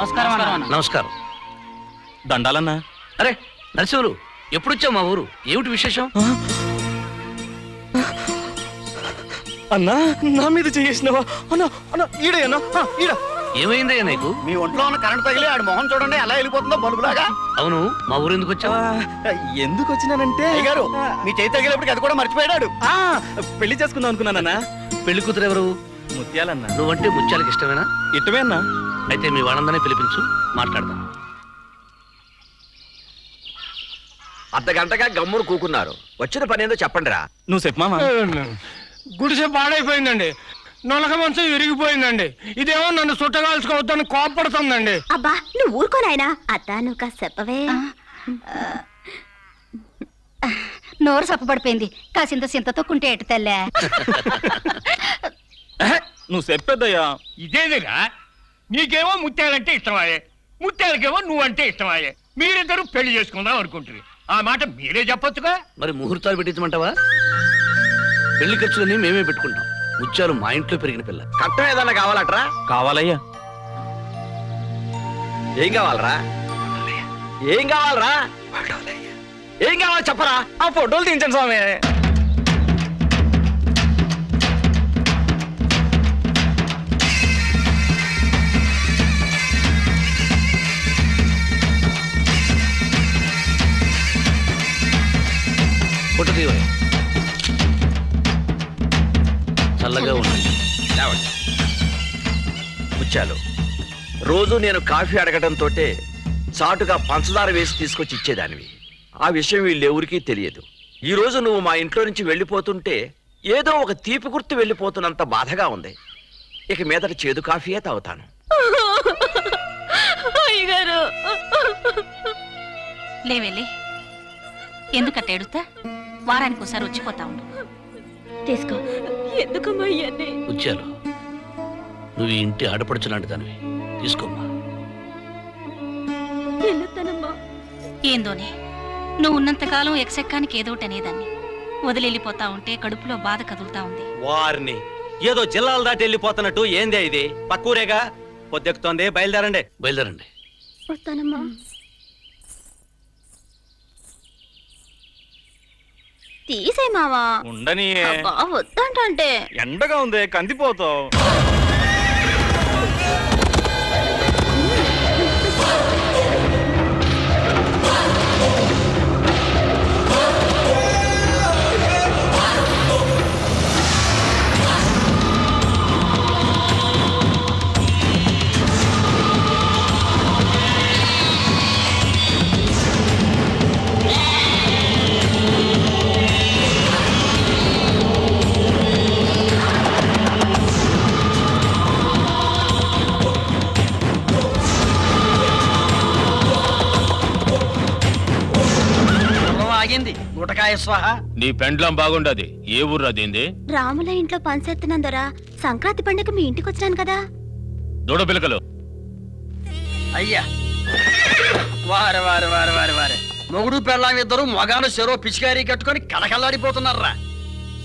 నమస్కారం అన్న. నమస్కారం దండాలన్నా. అరే నరసింహులు ఎప్పుడొచ్చావు మా ఊరు? ఏమిటి విశేషం? అన్నా నా మీద చేసినవా? అన్నా అన్నా ఈడే అన్నా ఆ, ఈడ. ఏమైందయ్యా నీకు? మీ ఒంట్లో ఉన్న కరెంట్ తగిలి ఆడి మొహం చూడండి ఎలా వెళ్ళిపోతుందో బల్బులాగా. అవును మా ఊరు ఎందుకు ఆ, వచ్చావా ఎందుకు వచ్చినానంటే? అయ్యగారు మీ చేయి తగిలేప్పటికి అది కూడా మర్చిపోయాడు ఆ, పెళ్ళి చేసుకుందాం అనుకున్నానన్నా. పెళ్ళి కూతురు ఎవరు? ముత్యాలన్నా. నువ్వంటే ముత్యాలకు ఇష్టమేనా? ఇటువే అన్నా. అయితే మీ వాళ్ళందరినీ పిలిపించు మాట్లాడదాం అర్ధ గంటగా గమ్మును కూకున్నారు. వచ్చిన పని ఏందో చెప్పండి రా నువ్వు చెప్పు మామ. గుడిసె పాడైపోయిందండి. నొలక మంచం విరిగిపోయిందండి. ఇదేమో నన్ను చుట్టగాల్చుకోవద్దని కోపడుతుందండి అబ్బా నువ్వు ఊరుకోనాయనా అత్త నువ్వు కాస్త చెప్పవే. నోరు సప్పబడిపోయింది కాసింత సింత తొక్కుంటే ఎటు తెల్లే? నువ్వు చెప్పేద్దయ్యా ఇదేదిరా? నీకేమో ముత్యాలంటే ఇష్టమాయే. ముత్యాలకేమో నువ్వంటే ఇష్టమాయే. మీరిద్దరూ పెళ్ళి చేసుకుందాం అనుకుంటుంది ఆ మాట మీరే చెప్పొచ్చుగా? మరి ముహూర్తాలు పెట్టించమంటావా? పెళ్ళి ఖర్చులన్నీ మేమే పెట్టుకుంటాం. ముత్యాలు మా ఇంట్లో పెరిగిన పిల్ల. కట్టం ఏదన్నా కావాలట్రా? కావాలయ్యా. ఏం కావాలరా? ఏం కావాలరా? ఏం కావాలి చెప్పరా? ఆ ఫోటోలు దించండి స్వామి. చల్లగా ఉండండి. లేవండి. ముత్యాలు. రోజు నేను కాఫీ అడగడంతో చాటుగా పంచదార వేసి తీసుకొచ్చి ఇచ్చేదానివి. ఆ విషయం వీళ్ళెవరికీ తెలియదు. ఈ రోజు నువ్వు మా ఇంట్లో నుంచి వెళ్ళిపోతుంటే ఏదో ఒక తీపి గుర్తు వెళ్ళిపోతున్నంత బాధగా ఉంది. ఇక మీదట చేదు కాఫీయే తాగుతాను. లేవెళ్ళి. ఎందుకట్ట ఏడుస్తా? వారానికి ఒకసారి వచ్చిపోతా ఉండు. తీసుకో. ఎందుకమ్మా ఇవన్నీ ముత్యాలు నువ్వు ఈ ఇంటి ఆడపడుచు లాంటి దానివి. తీసుకోమ్మా. వెళ్ళొస్తానమ్మా. ఏందోని? నువ్వు ఉన్నంతకాలం ఎక్సెక్కానికి ఏదోటి అనేదాన్ని. వదిలిపోతా ఉంటే కడుపులో బాధ కదులుతా ఉంది. వారిని. ఏదో జిల్లాలు దాటి వెళ్ళిపోతున్నట్టు ఏందే ఇది? పక్కూరేగా? పొద్దెక్కుతోంది. బయలుదేరండి. బయలుదేరండి. వస్తానమ్మా. తీసే మావా. ఉండని వద్దంటే ఎండగా ఉంది కందిపోతావు. స్వాహ? నీ పెండ్లం బాగుండదు. ఏ ఊర్రా దీంది? రాముల ఇంట్లో పంచెత్తినందరా సంక్రాంతి పండుగ మీ ఇంటికి వచ్చాను కదా. దూడ పిలకలు. అయ్యా. వారే వారే వారే వారే వారే. మొగుడు పెళ్ళాం ఇద్దరు మొగాను చెరో పిచికారీ కట్టుకొని కలకల్లాడిపోతున్నారా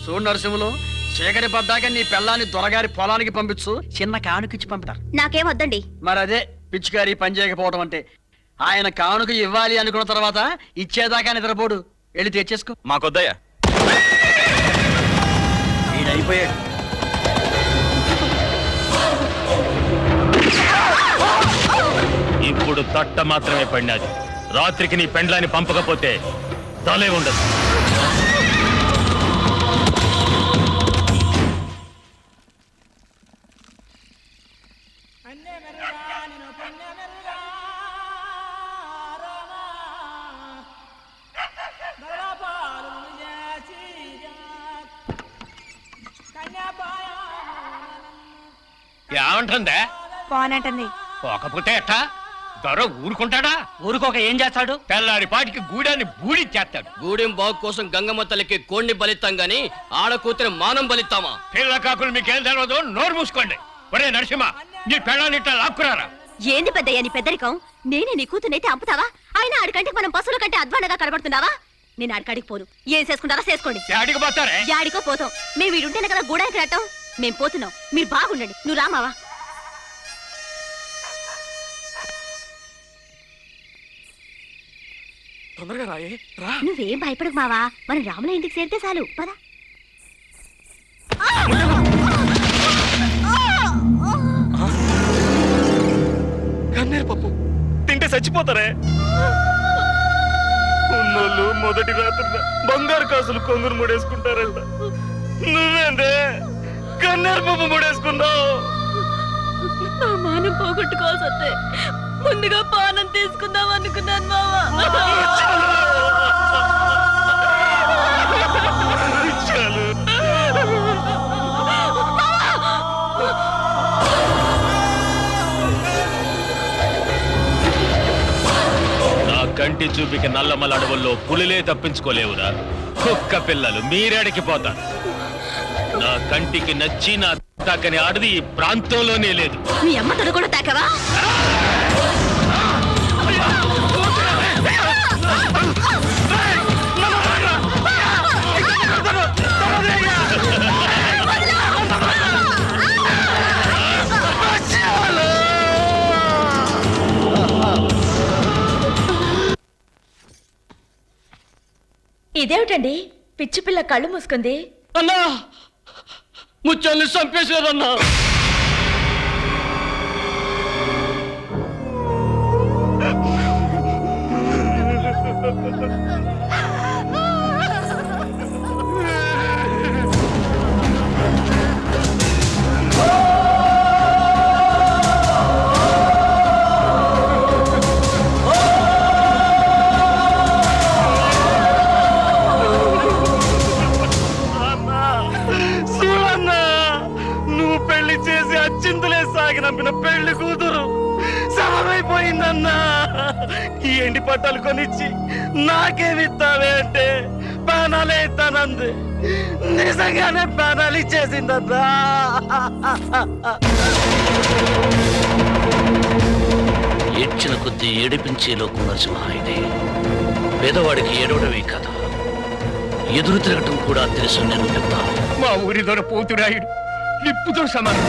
చూడు నరసింహులు చీకటి పడ్డాక నీ పెళ్ళాన్ని దొరగారి పొలానికి పంపించు చిన్న కానుకిచ్చి పంపుతారు. నాకేం వద్దండి. మరి అదే పిచ్చికారి పని చేయకపోవడం అంటే. ఆయన కానుక ఇవ్వాలి అనుకున్న తర్వాత ఇచ్చేదాకా నిద్రపోడు. వెళ్ళి తెచ్చేసుకో. మాకొద్దయ్యా. వీడైపోయాడు ఇప్పుడు తట్ట మాత్రమే పడినది. రాత్రికి నీ పెండ్లాన్ని పంపకపోతే తలే ఉండదు. ఏమంటుందా? పోనంటుంది. పోకపోతే ఎట్టా? దొర ఊరుకుంటాడా? ఊరుకోక ఏం చేస్తాడు? తెల్లారి పాటికి గూడాన్ని బూడిచ్చేస్తాడు. గూడెం బాగు కోసం గంగమ్మ తల్లికి కోడిని బలిస్తాం గాని ఆడ కూతురి మానం బలిస్తామా పిల్ల కాకులు మీకేం తెలియదు నోరు మూసుకోండి. ఒరే నరసింహ నీ పెళ్ళాన్ని ఇట్లా లాక్కురారా? ఏంది పెద్దయ్య నీ పెద్దరికం? నేనే నీ కూతునైతే అంపుతావా ఆయన ఆడికంటే మనం పశువుల కంటే అధ్వానంగా కనబడుతున్నావా? నేను ఆడికాడికి పోను. ఏం చేసుకుంటారా చేసుకోండి. యాడికి పోతారే? యాడికో పోతాం. మేము వీడుంటేనే కదా గూడానికి రావటం మేం పోతున్నాం. మీరు బాగుండండి. నువ్వు రామావా తొందరగా రాయే రా. నువ్వేం భయపడకు మావా. మనం రాముల ఇంటికి చేరితే చాలు. పదా. కన్నీరు పప్పు. తింటే చచ్చిపోతారే? మొదటి రాత్రి బంగారు కాసులు కొందరు ముడేసుకుంటారంట. నువ్వేందే? కన్నేరు పప్పు ముడేసుకున్నావు నా మానం పోగొట్టుకోవాల్సి వస్తే ముందుగా పానం తీసుకుందాం అనుకున్నాను మావా. నా కంటి చూపికి నల్లమల అడవుల్లో పులిలే తప్పించుకోలేవురా. కుక్క పిల్లలు మీరేడికి పోతారు. నా కంటికి నచ్చి నా తాకని ఆడది ఈ ప్రాంతంలోనే లేదు. మీ అమ్మ తను కూడా తాకవా? ఇదేమిటండి? పిచ్చి పిల్ల కళ్ళు మూసుకుంది. అన్నా! ముత్యాన్ని చంపేశారన్నా. చేసి అచ్చిందులే సాగినంపిన పెళ్ళి కూతురు. సమమైపోయిందన్నా ఈ ఎండి పట్టాలు కొనిచ్చి నాకేమిస్తావే అంటే ప్రాణాలే ఇస్తానంది. నిజంగానే ప్రాణాలు ఇచ్చేసిందన్నా. ఏడ్చిన కొద్దీ ఏడిపించే లోకం నరసింహ ఇది పేదవాడికి ఏడవడమే కదా ఎదురు తిరగటం కూడా తెలుసు నేను చెప్తాను. మా ఊరి దొర పోతురాయుడు నిప్పుతో సమానం.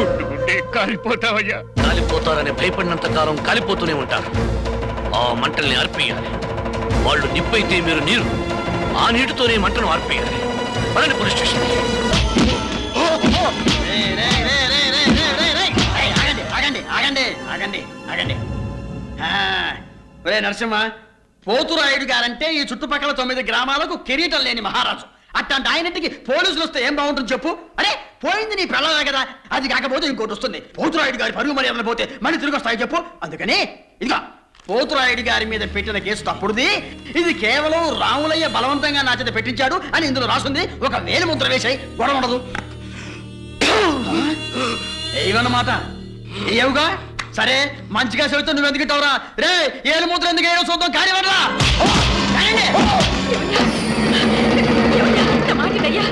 ముట్టుకుంటే కాలిపోతావయ్యా. కాలిపోతారని భయపడినంత కాలం కాలిపోతూనే ఉంటారు. ఆ మంటల్ని ఆర్పేయాలి. వాళ్ళు నిప్పైతే మీరు నీరు. ఆ నీటితోనే మంటను ఆర్పేయాలి. పదండి పోలీస్ స్టేషన్. ఆగండి ఆగండి ఆగండి ఆగండి ఒరే నరసింహ పోతురాయుడు గారంటే ఈ చుట్టుపక్కల తొమ్మిది గ్రామాలకు కిరీటం లేని మహారాజు. అట్లాంటి ఆయనంటికి పోలీసులు వస్తే ఏం బాగుంటుంది చెప్పు? అరే పోయింది నీ పిల్లలే కదా. అది కాకపోతే ఇంకోటి వస్తుంది. పోతురాయుడు గారి పరుగు మర్యాదలు పోతే మళ్ళీ తిరిగి వస్తాయి చెప్పు. అందుకని ఇదిగా పోతురాయుడు గారి మీద పెట్టిన కేసు తప్పుడుది. ఇది కేవలం రాములయ్య బలవంతంగా నా చేత పెట్టించాడు అని ఇందులో రాసుంది. ఒక వేలు ముద్ర వేసాయి గొడవ ఉండదు. ఏవన్నమాట ఏవుగా? సరే మంచిగా చెబుతూ నువ్వు ఎందుకు రే ఏలు ముద్ర ఎందుకు వేయడం చూద్దాం. కానీ వదరా ஐயா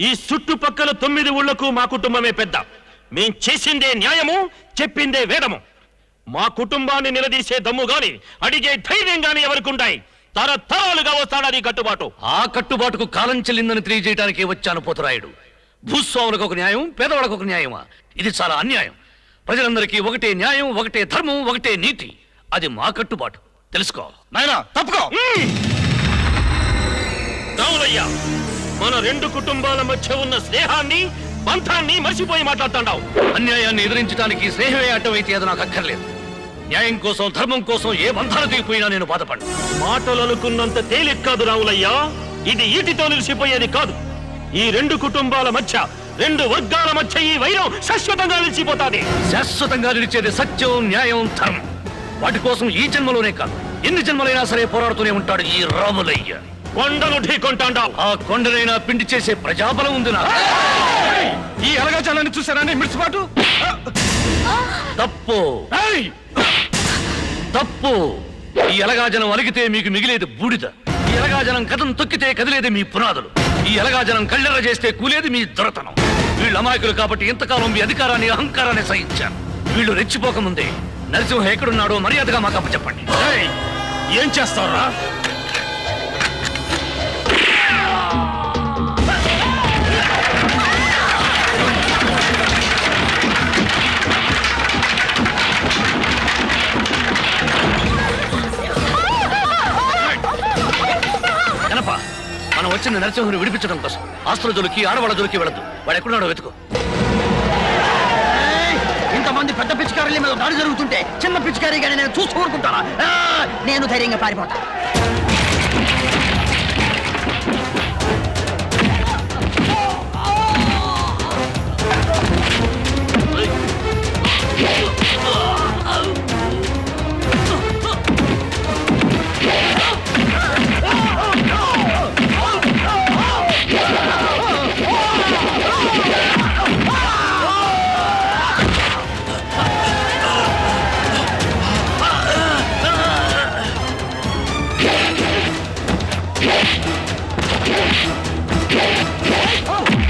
ఈ చుట్టుపక్కల తొమ్మిది ఊళ్ళకు మా కుటుంబమే పెద్ద. మేం చేసిందే న్యాయము చెప్పిందే వేదము. మా కుటుంబాన్ని నిలదీసే దమ్ము గాని అడిగే ధైర్యం గాని ఎవరికుంటాయి? తరతరాలుగా వస్తాడది కట్టుబాటు. ఆ కట్టుబాటుకు కాలం చెల్లిందని తెలియజేయడానికి వచ్చాను పోతురాయుడు. భూస్వాములకు ఒక న్యాయం పేదవాళ్ళకు ఒక న్యాయమా? ఇది చాలా అన్యాయం. ప్రజలందరికీ ఒకటే న్యాయం ఒకటే ధర్మం ఒకటే నీతి. అది మా కట్టుబాటు. తెలుసుకో. నాయనా తప్పుకో. రావులయ్యా మన రెండు కుటుంబాల మధ్య ఉన్న స్నేహాన్ని బంధాన్ని మర్చిపోయి మాట్లాడుతున్నావు అన్యాయాన్ని ఎదిరించడానికి స్నేహమే అడ్డమైతే అది నాకు అక్కర్లేదు. న్యాయం కోసం ధర్మం కోసం ఏ బంధాలు దిగిపోయినా నేను బాధపడ్డా మాటలు అనుకున్నంత తేలిక కాదు రావులయ్యా. ఇది ఈటితో నిలిచిపోయేది కాదు. ఈ రెండు కుటుంబాల మధ్య రెండు వర్గాల మధ్య ఈ వైరం శాశ్వతంగా నిలిచిపోతాది. శాశ్వతంగా నిలిచేది సత్యం న్యాయం ధర్మం. వాటి కోసం ఈ జన్మలోనే కాదు ఎన్ని జన్మలైనా సరే పోరాడుతూనే ఉంటాడు ఈ రాములయ్య. కొండను ఢీకొంటాండా ఆ కొండనైనా పిండి చేసే ప్రజాబలం ఉంది నాకు ఈ ఎలగజాలని చూసారా మిడిసిపాటు తప్పు. తప్పు. ఈ ఎలగాజనం అలిగితే మీకు మిగిలేది బూడిద. ఈ ఎలగాజనం కథం తొక్కితే కదిలేది మీ పునాదులు. ఈ ఎలగాజనం కళ్ళెర చేస్తే కూలేది మీ దొరతనం. వీళ్ళు అమాయకులు కాబట్టి ఇంతకాలం మీ అధికారాన్ని అహంకారాన్ని సహించారు. వీళ్ళు రెచ్చిపోకముందే. నరసింహ ఎక్కడున్నాడో మర్యాదగా మాకు అప్పచెప్పండి. ఏయ్, ఏం చేస్తావురా? మనం వచ్చిన నరసింహుని విడిపించడం కోసం. ఆస్తుల జోలికి ఆడవాళ్ళ జోలికి వెళ్ళదు వాడు ఎక్కడున్నాడో వెతుకు. ఇంతమంది పెద్ద పిచ్చికారుల మీద దాడి జరుగుతుంటే చిన్న పిచ్చికారి కానీ నేను చూస్తూ ఊరుకుంటానా? నేను ధైర్యంగా పారిపోతా. Oh!